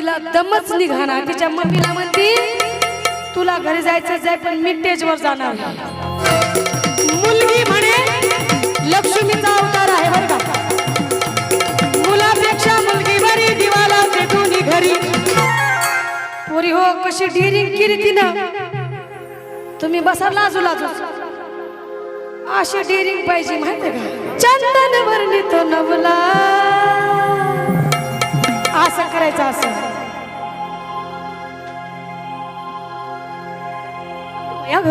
तिला दमच निघाना तिच्या मम्मीला म्हणती तुला घरी जायचं जाय पण मी टेजवर जाणार मुलगी म्हणे लक्ष्मीचा अवतार आहे बरं का. मुलापेक्षा मुलगी बरी दिवाला भेटून घरी. पोरी हो कशी डिरिंग केली तिनं. तुम्ही बसा लाजू लाजू. अशी डिरिंग पाहिजे माहिती का? चंदन वर्णित नवला. असं करायचं असं. ಯಾಗ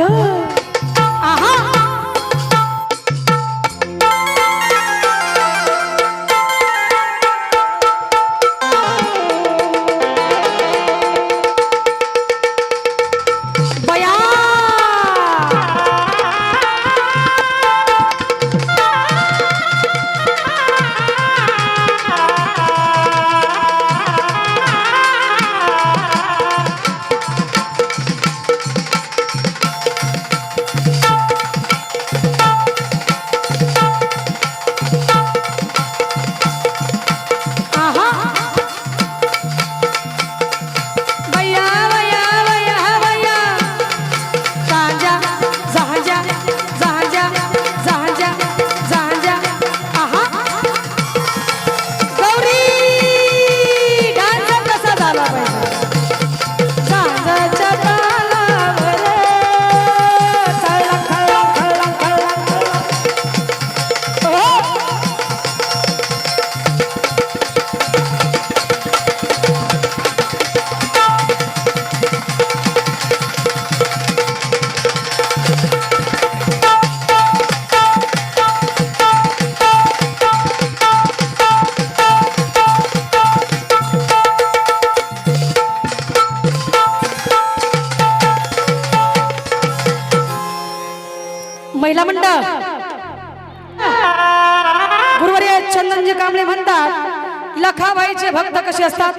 गुरुवर्य चंदनजी कांबळे म्हणतात लखाबाईचे भक्त कसे असतात?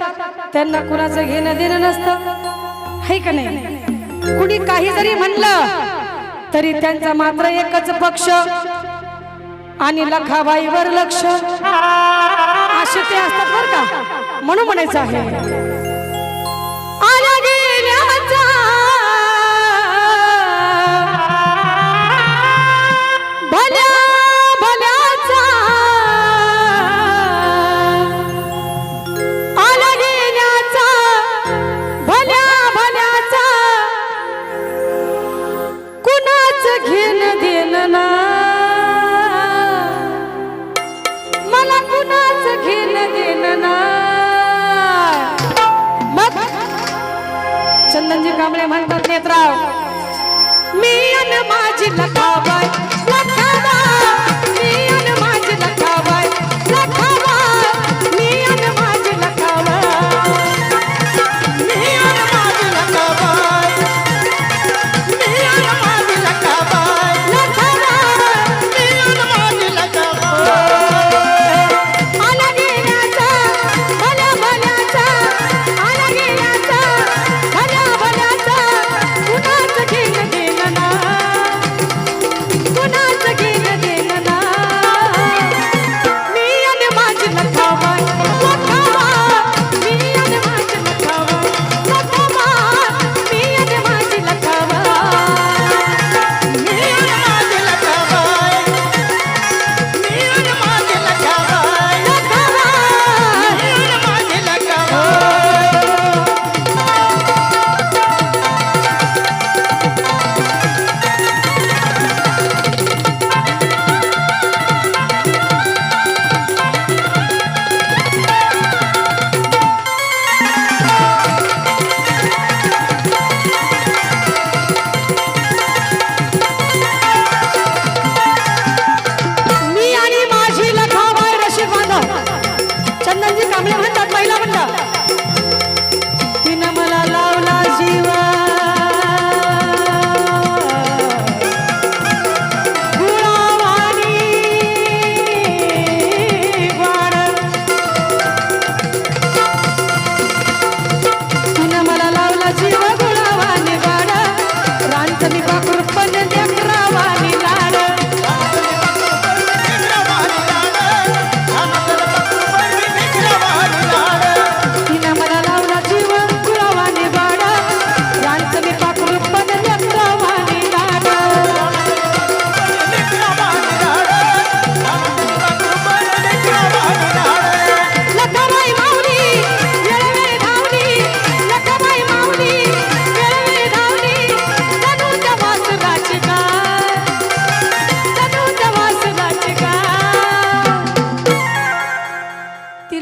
त्यांना कुणाचं घेणं देणं नसतं. है का नाही? कुणी काही जरी म्हणलं तरी त्यांचा मात्र एकच पक्ष आणि लखाबाईवर लक्ष. असे ते असतात बर का. म्हणून म्हणायचं आहे. कांबळे म्हणतात नेत्राव मी अन माझी लखाबाई लखाबाई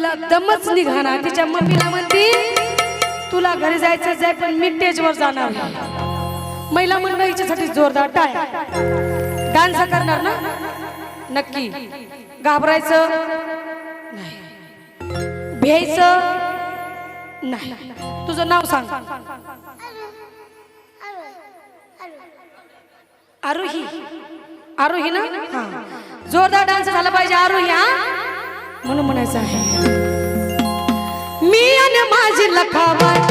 तिला दमच निघाना. तिच्या मम्मीला म्हणती तुला घरी जायचं जाय पण मी स्टेजवर जाणार महिला म्हणणं हिच्यासाठी जोरदार टाय डान्स करणार ना? नक्की. घाबरायचं नाही. भ्यायचं नाही. तुझं नाव सांग. आरोही. आरोही ना? हा. जोरदार डान्स झाला पाहिजे आरोही हा. म्हणून म्हणायचं आहे. मी आणि माझी लखावत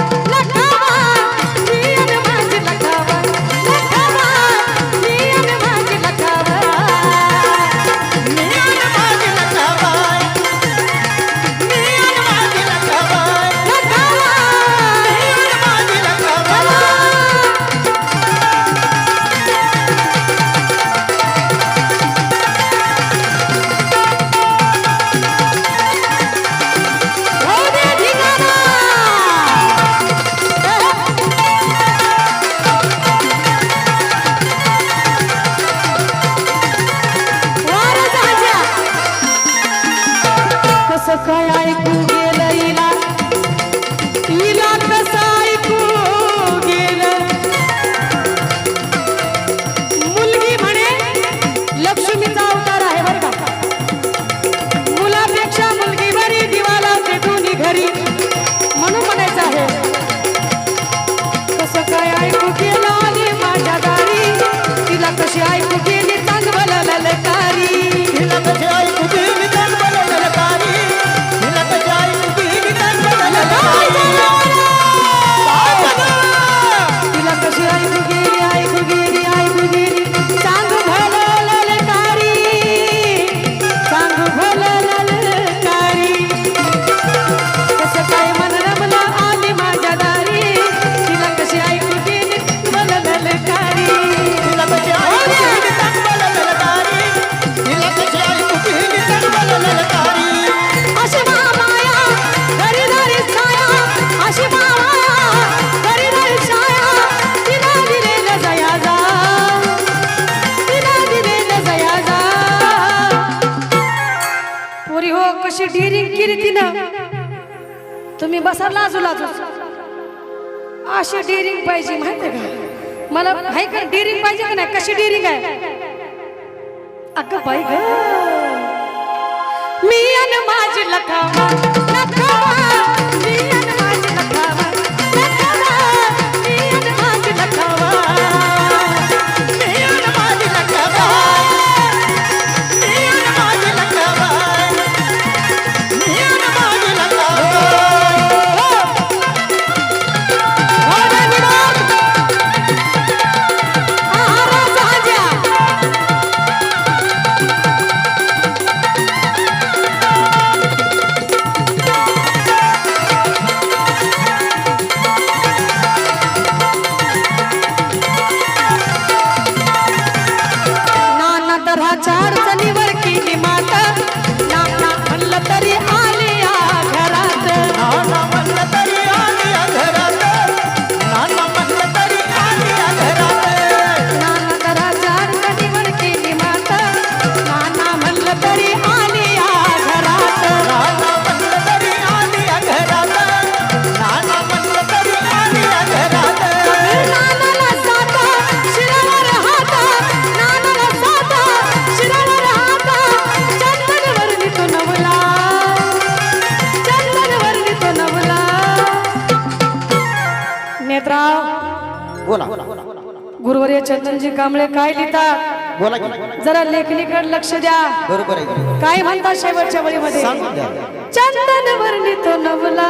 कसा लाजू लाजू. अशी डिरिंग पाहिजे माहिती का? मला हाय का डिरिंग पाहिजे का नाही? कशी डिरिंग आहे? अगं बाई ग. मी आणि माझी लखा बोला. गुरुवर्य चंदनजी कांबळे काय लिहिता? बोला जरा लेखणीकडे लक्ष द्या. बरोबर काय म्हणता शेवटच्या वळीमध्ये? चंदन वर्णित नवला.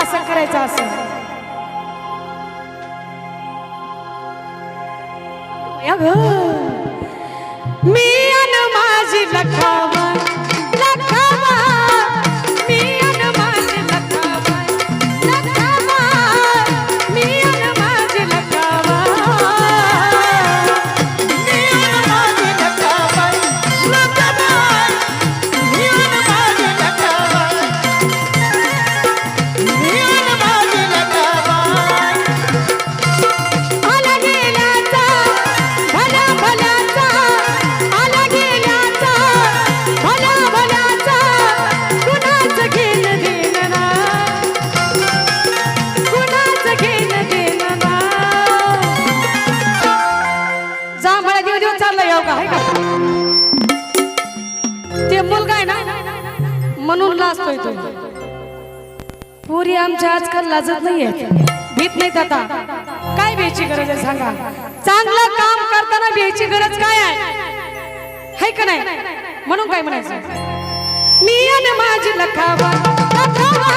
असं करायचं असं. मी असतोय तो. पुरी आमच्या आजकाल लाजत नाहीये भीत नाहीत आता. काय भ्यायची गरज आहे सांगा. चांगलं काम करताना भ्यायची गरज काय आहे? है का नाही? म्हणून काय म्हणायचं? मी आणि माझी लखावा लखावा,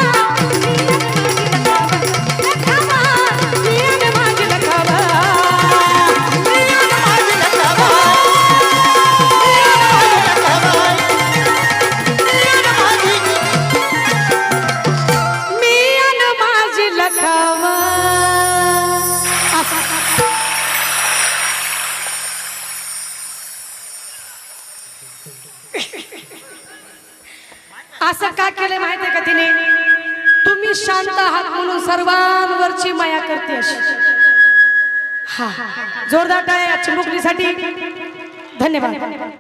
का केले माहितीये का तिने? तुम्ही शांत आहात म्हणून सर्वांवरची माया करते अशी. हा. जोरदार टाळ्या चिमुकलीसाठी. धन्यवाद.